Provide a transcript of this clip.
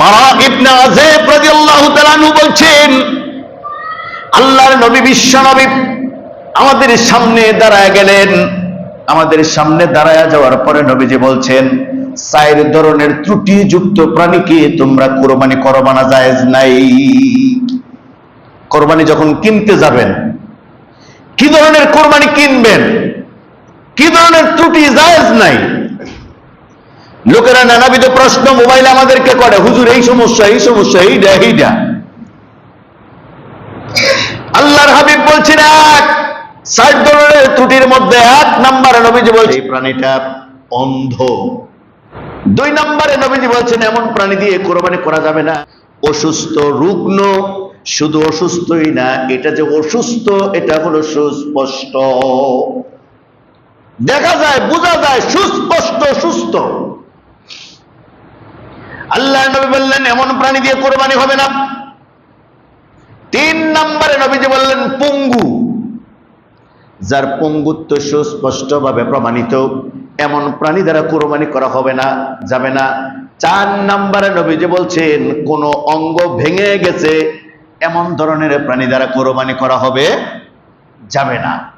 বারা ইবনে আযেব রাদিয়াল্লাহু বলছেন, আল্লাহর নবী বিশ্ব নবী আমাদের সামনে দাঁড়ায় গেলেন। আমাদের সামনে দাঁড়ায় যাওয়ার পরে নবীজি বলছেন, চার ধরনের ত্রুটিযুক্ত প্রাণীকে তোমরা কোরবানি করবা না জায়েজ নাই। কোরবানি যখন কিনতে যাবেন, কি ধরনের কোরবানি কিনবেন? কি ধরনের ত্রুটি জায়েজ নাই? লোকেরা নানাবিধ প্রশ্ন মোবাইলে আমাদেরকে করে হুজুর এই সমস্যা এই সমস্যা এইটা এইটা আল্লাহর হাবিব বলছেন এক ষাট ধরনের ত্রুটির মধ্যে এক নম্বরে নবীজি বলছে এই প্রাণীটা অন্ধ। দুই নম্বরে নবীজি বলছেন এমন প্রাণী দিয়ে কোরবানি করা যাবে না। অসুস্থ রুগ্ন শুধু অসুস্থই না এটা যে অসুস্থ এটা হলো সুস্পষ্ট। দেখা যায় বোঝা যায় সুস্পষ্ট সুস্থ। আল্লাহ নবী বললেন, এমন প্রাণী দিয়ে কোরবানি হবে না। তিন নম্বরে নবীজি বললেন, পঙ্গু। যার পঙ্গুত্ব সুস্পষ্টভাবে প্রমাণিত, এমন প্রাণী দ্বারা কোরবানি করা হবে না, যাবে না। চার নম্বরে নবীজি বলছেন, কোন অঙ্গ ভেঙে গেছে, এমন ধরনের প্রাণী দ্বারা কোরবানি করা হবে, যাবে না।